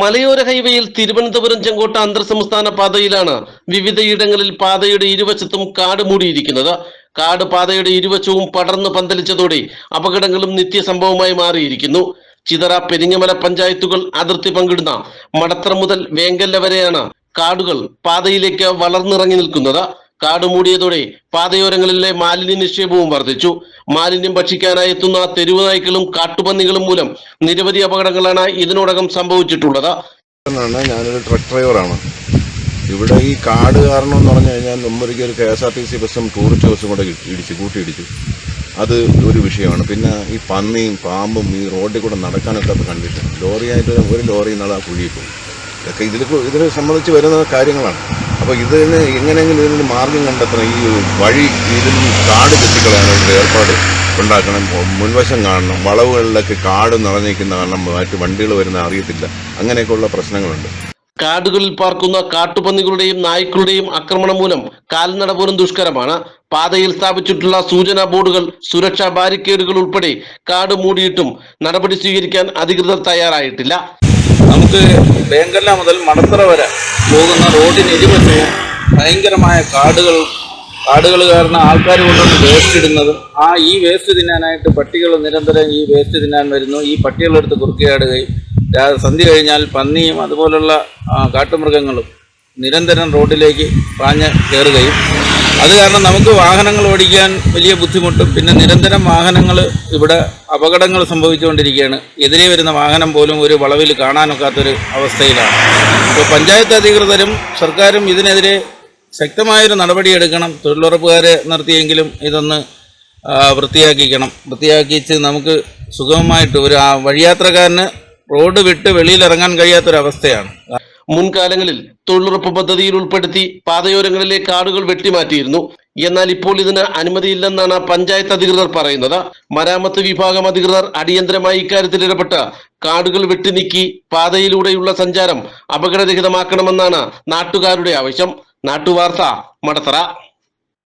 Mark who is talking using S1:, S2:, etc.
S1: മലയോര ഹൈവേയിൽ തിരുവനന്തപുരം ചെങ്കോട്ട അന്തർ സംസ്ഥാന പാതയിലാണ് വിവിധയിടങ്ങളിൽ പാതയുടെ ഇരുവശത്തും കാട് മൂടിയിരിക്കുന്നത്. കാട് പാതയുടെ ഇരുവശവും പടർന്നു പന്തലിച്ചതോടെ അപകടങ്ങളും നിത്യസംഭവമായി മാറിയിരിക്കുന്നു. ചിതറ പെരിങ്ങമല പഞ്ചായത്തുകൾ അതിർത്തി പങ്കിടുന്ന മടത്തറ മുതൽ വേങ്കല്ല വരെയാണ് കാടുകൾ പാതയിലേക്ക് വളർന്നിറങ്ങി നിൽക്കുന്നത്. കാട് മൂടിയതോടെ പാതയോരങ്ങളിലെ മാലിന്യ നിക്ഷേപവും വർദ്ധിച്ചു. മാലിന്യം ഭക്ഷിക്കാനായി എത്തുന്ന തെരുവ് നായ്ക്കളും കാട്ടുപന്നികളും മൂലം നിരവധി അപകടങ്ങളാണ് ഇതിനോടകം സംഭവിച്ചിട്ടുള്ളത്.
S2: ഞാനൊരു ട്രക്ക് ഡ്രൈവറാണ് ഇവിടെ ഈ കാട് കാരണം എന്ന് പറഞ്ഞു കഴിഞ്ഞാൽ മുമ്പൊരിക്കൽ K S R T C ബസ്സും ടൂറിസ്റ്റ് ബസ്സും കൂടെ ഇടിച്ചു കൂട്ടിയിടിച്ചു. അത് ഒരു വിഷയമാണ്. പിന്നെ ഈ പന്നിയും പാമ്പും ഈ റോഡിൽ കൂടെ നടക്കാനൊക്കെ കണ്ടിട്ട് ലോറിയായിട്ട് ഒരു- ലോറി നാളെ കുഴിയിൽ പോകും ഇതൊക്കെ ഇതിൽ ഇതിനെ സംബന്ധിച്ച് വരുന്ന കാര്യങ്ങളാണ്. അപ്പോൾ ഇതിന് എങ്ങനെയെങ്കിലും ഇതിനൊരു മാർഗം കണ്ടെത്തണം. ഈ വഴി ഇതിൽ കാട് കെട്ടിക്കളയാനുള്ള ഏർപ്പാട് ഉണ്ടാക്കണം. മുൻവശം കാണണം. വളവുകളിലൊക്കെ കാട് നിറഞ്ഞിരിക്കുന്ന കാരണം മറ്റ് വണ്ടികൾ വരുന്ന അറിയത്തില്ല. അങ്ങനെയൊക്കെയുള്ള പ്രശ്നങ്ങളുണ്ട്.
S1: കാടുകളിൽ പാർക്കുന്ന കാട്ടുപന്നികളുടെയും നായ്ക്കളുടെയും ആക്രമണം മൂലം കാൽനട പോലും ദുഷ്കരമാണ്. പാതയിൽ സ്ഥാപിച്ചിട്ടുള്ള സൂചനാ ബോർഡുകൾ സുരക്ഷാ ബാരിക്കേഡുകൾ ഉൾപ്പെടെ കാട് മൂടിയിട്ടും നടപടി സ്വീകരിക്കാൻ അധികൃതർ തയ്യാറായിട്ടില്ല.
S3: നമുക്ക് വേങ്കല്ല മുതൽ മടത്തറ വരെ പോകുന്ന റോഡിന് ഇരുവശവും ഭയങ്കരമായ കാടുകൾ കാടുകൾ കാരണം ആൾക്കാർ കൊണ്ടുവന്ന് വേസ്റ്റ് ഇടുന്നതും. ആ ഈ വേസ്റ്റ് തിന്നാനായിട്ട് പട്ടികൾ നിരന്തരം ഈ വേസ്റ്റ് തിന്നാൻ വരുന്നു. ഈ പട്ടികളെടുത്ത് കുറുക്കിയാടുകയും സന്ധി കഴിഞ്ഞാൽ പന്നിയും അതുപോലുള്ള കാട്ടുമൃഗങ്ങളും നിരന്തരം റോഡിലേക്ക് പാഞ്ഞ് കയറുകയും അത് കാരണം നമുക്ക് വാഹനങ്ങൾ ഓടിക്കാൻ വലിയ ബുദ്ധിമുട്ടും പിന്നെ നിരന്തരം വാഹനങ്ങൾ ഇവിടെ അപകടങ്ങൾ സംഭവിച്ചുകൊണ്ടിരിക്കുകയാണ്. എതിരെ വരുന്ന വാഹനം പോലും ഒരു വളവിൽ കാണാനൊക്കാത്തൊരു അവസ്ഥയിലാണ്. ഇപ്പോൾ പഞ്ചായത്ത് അധികൃതരും സർക്കാരും ഇതിനെതിരെ ശക്തമായൊരു നടപടിയെടുക്കണം. തൊഴിലുറപ്പുകാരെ നിർത്തിയെങ്കിലും ഇതൊന്ന് വൃത്തിയാക്കിക്കണം. വൃത്തിയാക്കിച്ച് നമുക്ക് സുഗമമായിട്ട് ഒരു വഴിയാത്രക്കാരന് റോഡ് വിട്ട് വെളിയിലിറങ്ങാൻ കഴിയാത്തൊരവസ്ഥയാണ്.
S1: മുൻകാലങ്ങളിൽ തൊഴിലുറപ്പ് പദ്ധതിയിൽ ഉൾപ്പെടുത്തി പാതയോരങ്ങളിലെ കാടുകൾ വെട്ടിമാറ്റിയിരുന്നു. എന്നാൽ ഇപ്പോൾ ഇതിന് അനുമതിയില്ലെന്നാണ് പഞ്ചായത്ത് അധികൃതർ പറയുന്നത്. മരാമത്ത് വിഭാഗം അധികൃതർ അടിയന്തരമായി ഇക്കാര്യത്തിൽ ഇടപെട്ട് കാടുകൾ വെട്ടിനീക്കി പാതയിലൂടെയുള്ള സഞ്ചാരം അപകടരഹിതമാക്കണമെന്നാണ് നാട്ടുകാരുടെ ആവശ്യം. നാട്ടുവാർത്ത മടത്തറ.